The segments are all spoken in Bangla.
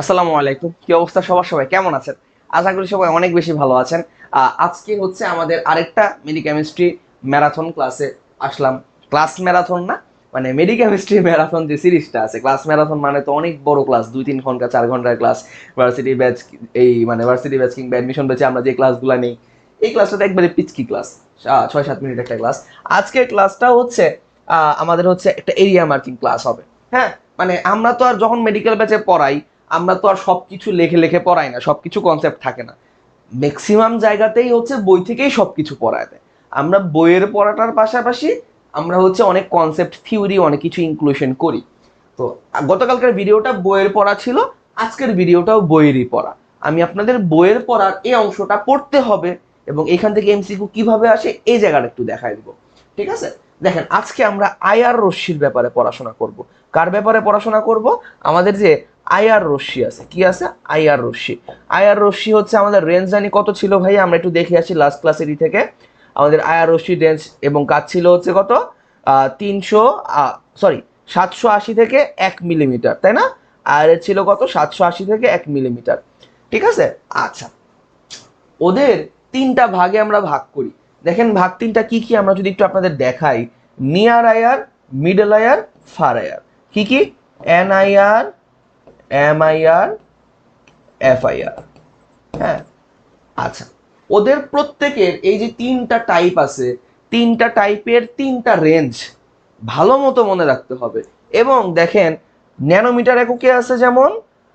আসসালামু আলাইকুম। কি অবস্থা সবার সবাই? কেমন আছেন? আশা করি সবাই অনেক বেশি ভালো আছেন। আজকে হচ্ছে আমাদের আরেকটা মেডিকেমিস্ট্রি ম্যারাথন ক্লাসে আসলাম। ক্লাস ম্যারাথন না মানে মেডিকেমিস্ট্রি ম্যারাথন যে সিরিজটা আছে। ক্লাস ম্যারাথন মানে তো অনেক বড় ক্লাস দুই তিন ঘণ্টা, চার ঘণ্টার ক্লাস ভার্সিটি ব্যাচ এই মানে ভার্সিটি ব্যাচ কিংবা অ্যাডমিশন ব্যাচে আমরা যে ক্লাসগুলো নেই, এই ক্লাসটা তো একবারে পিচকি ক্লাস ছয় সাত মিনিট একটা ক্লাস আজকের ক্লাসটা হচ্ছে আমাদের হচ্ছে একটা এরিয়া মার্কিং ক্লাস হবে। হ্যাঁ মানে আমরা তো আর যখন মেডিকেল ব্যাচে পড়াই আমরা তো আর সব কিছু লেখে লেখে পড়াই না সব কিছু কনসেপ্ট থাকে না। ম্যাক্সিমাম জায়গাতেই হচ্ছে বই থেকেই সব কিছু পড়ায় দেয়। আমরা বইয়ের পড়াটার পাশাপাশি আমরা হচ্ছে অনেক কনসেপ্ট থিওরি অনেক কিছু ইনক্লুশন করি। তো গতকালকার ভিডিওটা বইয়ের পড়া ছিল, আজকের ভিডিওটাও বইয়েরই পড়া। আমি আপনাদের বইয়ের পড়ার এই অংশটা পড়তে হবে এবং এখান থেকে এমসিকিউ কীভাবে আসে এই জায়গাটা একটু দেখাই দিব। ঠিক আছে? দেখেন, আজকে আমরা আয়ার রশ্মির ব্যাপারে পড়াশোনা করব। কার ব্যাপারে পড়াশোনা করব? আমাদের যে আয়ার রশ্মি আছে। কি আছে? আয়ার রশ্মি। আয়ার রশ্মি হচ্ছে আমাদের রেঞ্জ জানি কত ছিল ভাই আমরা একটু দেখে আসি লাস্ট ক্লাসেরই থেকে। আমাদের আয়ার রশ্মি রেঞ্জ এবং কাজ ছিল হচ্ছে কত? তিনশো সরি সাতশো আশি থেকে এক মিলিমিটার তাই না? আয়ারের ছিল কত? সাতশো আশি থেকে এক মিলিমিটার ঠিক আছে? আচ্ছা। ওদের তিনটা ভাগে আমরা ভাগ করি। দেখেন ভাগ তিনটা কি কি? আমরা যদি একটু আপনাদের দেখাই। Near IR middle IR far IR. কি কি? N IR M IR F IR হ্যাঁ? আচ্ছা। ওদের প্রত্যেকের এই যে তিনটা টাইপ আছে, তিনটা টাইপের তিনটা রেঞ্জ ভালো মতো মনে রাখতে হবে। এবং দেখেন, ন্যানোমিটার এককে আছে যেমন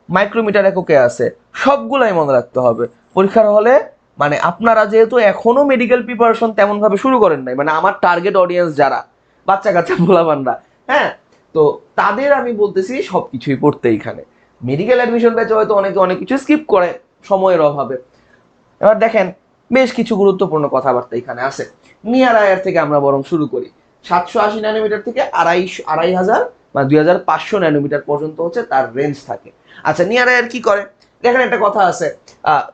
মাইক্রোমিটার এককে আছে, সবগুলাই মনে রাখতে হবে। পরীক্ষার হলে মানে আপনারা যেহেতু এখনও মেডিকেল প্রিপারেশন তেমন ভাবে শুরু করেন নাই মানে আমার টার্গেট অডিয়েন্স যারা বাচ্চা কাচ্চা ভোলাবানরা হ্যাঁ? তো তাদের আমি বলতেছি সবকিছুই পড়তে এখানে মেডিকেল অ্যাডমিশন ব্যাচে হয়তো অনেকে অনেক কিছু স্কিপ করে সময়ের অভাবে। এবার দেখেন, বেশ কিছু গুরুত্বপূর্ণ কথাবার্তা এখানে আছে। নিয়ার আয়ার থেকে আমরা বরং শুরু করি। সাতশো আশি ন্যানোমিটার থেকে আড়াই আড়াই হাজার বা দুই হাজার পাঁচশো ন্যানোমিটার পর্যন্ত হচ্ছে তার রেঞ্জ থাকে। আচ্ছা নিয়ার আয়ার কি করে? দেখেন একটা কথা আছে।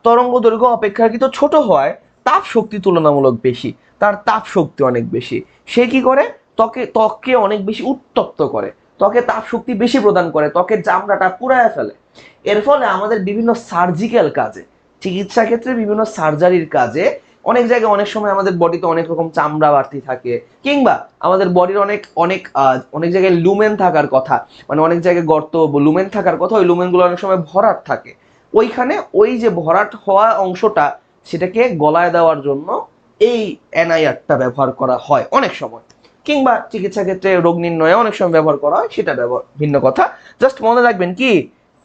তরঙ্গ দৈর্ঘ্য অপেক্ষাকৃত ছোট হয় তাপ শক্তি তুলনামূলক বেশি। তার তাপ শক্তি অনেক বেশি। সে কি করে? ত্বকে, ত্বককে অনেক বেশি উত্তপ্ত করে। ত্বকে তাপ শক্তি বেশি প্রদান করে, ত্বকের চামড়াটা পুরায় ফেলে। এর ফলে আমাদের বিভিন্ন সার্জিক্যাল কাজে, চিকিৎসা ক্ষেত্রে বিভিন্ন সার্জারির কাজে অনেক জায়গায় অনেক সময় আমাদের বডিতে অনেক রকম চামড়া বাড়তি থাকে, কিংবা আমাদের বডির অনেক অনেক অনেক জায়গায় লুমেন থাকার কথা মানে অনেক জায়গায় গর্ত লুমেন থাকার কথা, ওই লুমেনগুলো অনেক সময় ভরাট থাকে। ওইখানে ওই যে ভরাট হওয়া অংশটা, সেটাকে গলায় দেওয়ার জন্য এই এনআইআরটা ব্যবহার করা হয় অনেক সময়। কিংবা চিকিৎসা ক্ষেত্রে রোগ নির্ণয়ে অনেক সময় ব্যবহার করা হয়, সেটা ব্যবহার, ভিন্ন কথা। জাস্ট মনে রাখবেন কি,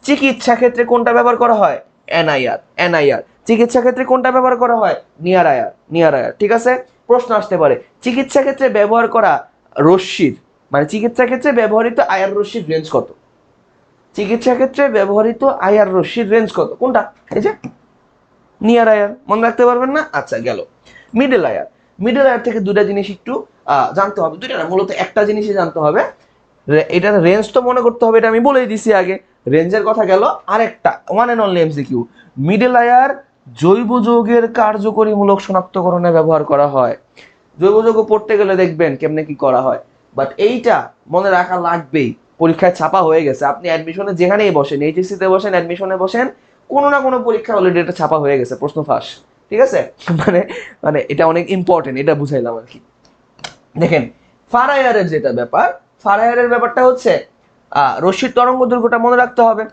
চিকিৎসা ক্ষেত্রে কোনটা ব্যবহার করা হয়? এনআইআর এনআইআর চিকিৎসা ক্ষেত্রে কোনটা ব্যবহার করা হয়? নিয়ার আয়ার নিয়ার আয়ার ঠিক আছে? প্রশ্ন আসতে পারে, চিকিৎসা ক্ষেত্রে ব্যবহার করা রশ্মির মানে চিকিৎসা ক্ষেত্রে ব্যবহৃত আয়ার রশ্মির রেঞ্জ কত? চিকিৎসা ক্ষেত্রে ব্যবহৃত আয়ার রশ্মির রেঞ্জ কত? কোনটা? এই যে নিয়ার আয়ার মনে রাখতে পারবেন না? আচ্ছা গেল। মিডল আয়ার মিডল আয়ার থেকে দুটা জিনিস একটু জানতে হবে। দুইটা না, মূলত একটা জিনিসই জানতে হবে। এটার রেঞ্জ তো মনে করতে হবে, এটা আমি বলেই দিছি আগে। রেঞ্জের কথা গেল আরেকটা one and only MCQ middle IR জৈব যৌগের কার্যকরীমূলক শনাক্তকরণে ব্যবহার করা হয়। জৈব যৌগ পড়তে গেলে দেখবেন কেমনে কি করা হয়। বাট এইটা মনে রাখা লাগবেই। পরীক্ষায় ছাপা হয়ে গেছে। আপনি অ্যাডমিশনে যেখানেই বসেন এইচএসসিতে বসেন অ্যাডমিশনে বসেন, কোনো না কোনো পরীক্ষা অলরেডি এটা ছাপা হয়ে গেছে, প্রশ্ন ফাঁস। ঠিক আছে? মানে মানে এটা অনেক ইম্পর্টেন্ট এটা বুঝাইলাম আর কি। দেখেন ফারায়ারের যেটা ব্যাপার ফারায়ারের ব্যাপারটা হচ্ছে রশ্মির তরঙ্গ দৈর্ঘ্যটা মনে রাখতে হবে।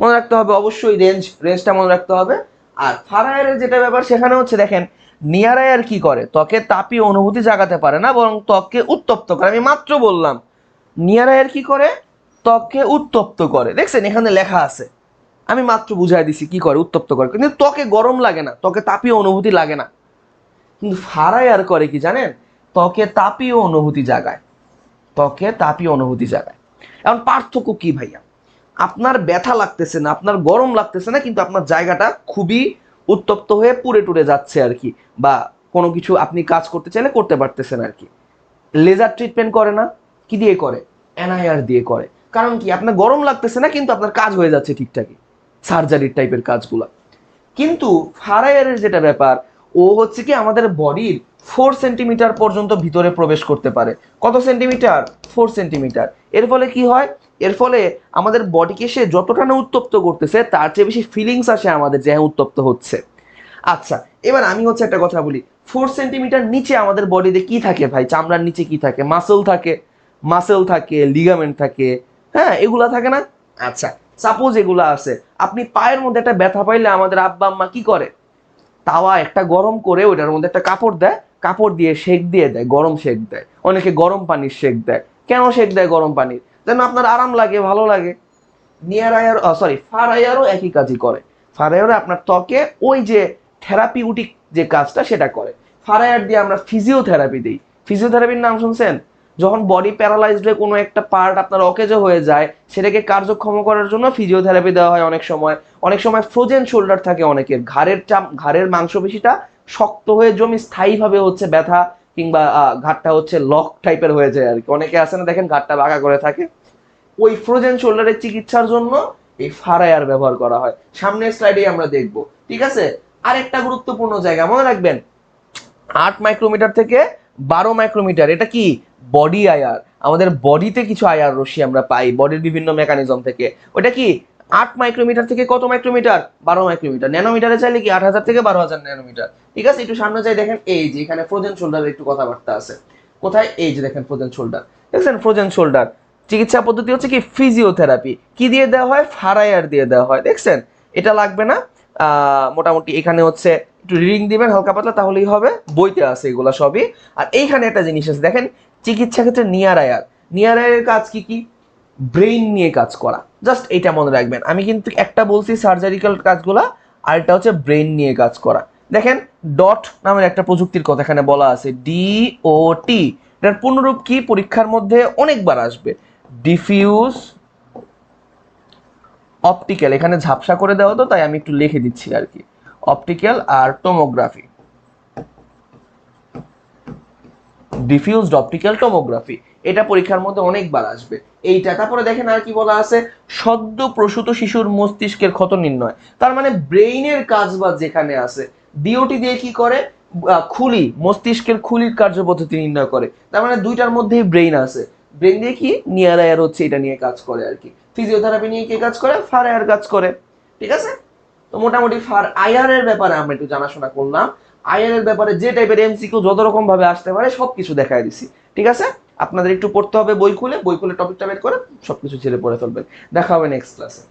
মনে রাখতে হবে, অবশ্যই রেঞ্জ রেঞ্জটা মনে রাখতে হবে। আর ফারায়ারের যেটা ব্যাপার, সেখানে হচ্ছে দেখেন নিয়ার নিয়ারায়ার কি করে? ত্বকে তাপীয় অনুভূতি জাগাতে পারে না, বরং ত্বককে উত্তপ্ত করে। আমি মাত্র বললাম নিয়ার নিয়ারায়ার কি করে? ত্বককে উত্তপ্ত করে। দেখছেন, এখানে লেখা আছে। আমি মাত্র বুঝাই দিছি, কি করে? উত্তপ্ত করে। কিন্তু ত্বকে গরম লাগে না, ত্বকে তাপীয় অনুভূতি লাগে না। কিন্তু ফারায়ার করে কি জানেন? ত্বকে তাপীয় অনুভূতি জাগায়। ত্বকে তাপীয় অনুভূতি জাগায়। এখন পার্থক্য কি ভাইয়া? আপনার ব্যথা লাগতেছে না, আপনার গরম লাগতেছে না, কিন্তু আপনার জায়গাটা খুবই উত্তপ্ত হয়ে পুড়ে টুরে যাচ্ছে আর কি। বা কোনো কিছু আপনি কাজ করতে চাইলে করতে পারতেছেন আর কি। লেজার ট্রিটমেন্ট করে না, কি দিয়ে করে? এনআইআর দিয়ে করে। কারণ কি? আপনার গরম লাগতেছে না, কিন্তু আপনার কাজ হয়ে যাচ্ছে ঠিকঠাকই। সার্জারির টাইপের কাজগুলো। কিন্তু ফারায়ারের যেটা ব্যাপার, ও হচ্ছে কি আমাদের বডির ফোর সেন্টিমিটার পর্যন্ত ভিতরে প্রবেশ করতে পারে। কত সেন্টিমিটার ফোর সেন্টিমিটার এর ফলে কি হয়? এর ফলে আমাদের বডিকে সে যতটা না উত্তপ্ত করতেছে, তার চেয়ে বেশি ফিলিংস আসে আমাদের যে হ্যাঁ উত্তপ্ত হচ্ছে। আচ্ছা এবার আমি হচ্ছে একটা কথা বলি। ফোর সেন্টিমিটার নিচে আমাদের বডিতে কি থাকে ভাই? চামড়ার নিচে কি থাকে? মাসেল থাকে। মাসেল থাকে লিগামেন্ট থাকে। হ্যাঁ এগুলা থাকে না? আচ্ছা সাপোজ এগুলা আছে। আপনি পায়ের মধ্যে একটা ব্যথা পাইলে আমাদের আব্বা, আম্মা কি করে? তাওয়া একটা গরম করে ওইটার মধ্যে একটা কাপড় দেয়, কাপড় দিয়ে শেক দিয়ে দেয়, গরম শেক দেয়। অনেকে গরম পানির শেক দেয়। কেন শেক দেয় গরম পানির? যেন আপনার আরাম লাগে, ভালো লাগে। নিয়ার আয়ার সরি ফার আয়ারও একই কাজই করে। ফার আয়ারে আপনার ত্বকে ওই যে থেরাপিউটিক যে কাজটা সেটা করে। ফার আয়ার দিয়ে আমরা ফিজিওথেরাপি দিই। ফিজিওথেরাপির নাম শুনছেন? যখন বডি প্যারালাইজড হয়ে কোনো একটা পার্ট আপনার অকেজো হয়ে যায়, সেটাকে কার্যক্ষম করার জন্য ফিজিওথেরাপি দেওয়া হয় অনেক সময়। অনেক সময় ফ্রোজেন শোল্ডার থাকে অনেকের। ঘাড়ের চাম ঘাড়ের মাংসপেশিটা শক্ত হয়ে জমি স্থায়ীভাবে হচ্ছে ব্যথা কিংবা ঘাটটা হচ্ছে লক টাইপের হয়ে যায় আর কি। অনেকে আছে না, দেখেন ঘাটটা বাঁকা করে থাকে। ওই ফ্রোজেন শোল্ডারের চিকিৎসার জন্য এই ফারায়ার ব্যবহার করা হয়। সামনের স্লাইডে আমরা দেখব। ঠিক আছে? আরেকটা গুরুত্বপূর্ণ জায়গা, মনে রাখবেন? আট মাইক্রোমিটার থেকে বারো মাইক্রোমিটার এটা কি? বডি আয়ার আমাদের বডিতে কিছু আয়ার রশ্মি আমরা পাই বডির বিভিন্ন মেকানিজম থেকে। ওটা কি? আট মাইক্রোমিটার থেকে কত মাইক্রোমিটার বারো মাইক্রোমিটার ন্যানোমিটারে চাইলে কি আট হাজার থেকে বারো হাজার ন্যানোমিটার ঠিক আছে, একটু সামনে যাই, দেখেন এই যে এখানে ফ্রোজেন শোল্ডারের একটু কথাবার্তা আছে। কোথায়? এই যে দেখেন ফ্রোজেন শোল্ডার দেখছেন ফ্রোজেন শোল্ডার চিকিৎসা পদ্ধতি হচ্ছে কি? ফিজিওথেরাপি কি দিয়ে দেওয়া হয়? ফারায়ার দিয়ে দেওয়া হয়। দেখছেন? এটা লাগবে না? মোটামুটি এখানে হচ্ছে একটু রিডিং দিবেন, হালকা পাতলা, তাহলেই হবে। বইতে আছে এগুলো সবই। আর এইখানে একটা জিনিস আছে, দেখেন, চিকিৎসা ক্ষেত্রে নিয়ার আয়ার। নিয়ার আয়ারের কাজ কি কি? ব্রেইন নিয়ে কাজ করা। জাস্ট এটা মনে রাখবেন। আমি কিন্তু একটা বলছি সার্জারিক্যাল কাজগুলা, আর এটা হচ্ছে ব্রেইন নিয়ে কাজ করা। দেখেন ডট নামের একটা প্রযুক্তির কথা এখানে বলা আছে ডি ও টি এটার পূর্ণরূপ কি? পরীক্ষার মধ্যে অনেকবার আসবে। ডিফিউজ অপটিক্যাল এখানে ঝাপসা করে দেওয়া তো, তাই আমি একটু লিখে দিচ্ছি আর কি। অপটিক্যাল আর টোমোগ্রাফি ডিফিউজড অপটিক্যাল টোমোগ্রাফি এটা পরীক্ষার মধ্যে অনেকবার আসবে। এইটা, তারপরে দেখেন আর কি বলা আছে, সদ্য প্রসূত শিশুর মস্তিষ্কের ক্ষত নির্ণয়। তার মানে ব্রেইনের কাজ বা যেখানে আছে ডিওটি দিয়ে কি করে? খুলি, মস্তিষ্কের খুলির কার্যপদ্ধতি নির্ণয় করে। তার মানে দুইটার মধ্যেই ব্রেইন আছে। ব্রেইন দিয়ে কি? নিয়ার আয়ার হচ্ছে এটা নিয়ে কাজ করে আর কি। ফিজিওথেরাপি নিয়ে কি কাজ করে? ফার আয়ার কাজ করে। ঠিক আছে? তো মোটামুটি ফার আয়ার এর ব্যাপারে আমরা একটু জানাশোনা করলাম। আয়ার এর ব্যাপারে যে টাইপের এমসিকিউ যত রকম ভাবে আসতে পারে, সবকিছু দেখায় দিছি। ঠিক আছে? আপনাদের একটু পড়তে হবে বই খুলে। বই খুলে টপিকটা বের করে সবকিছু ছেড়ে পড়ে ফেলবেন। দেখা হবে নেক্সট ক্লাসে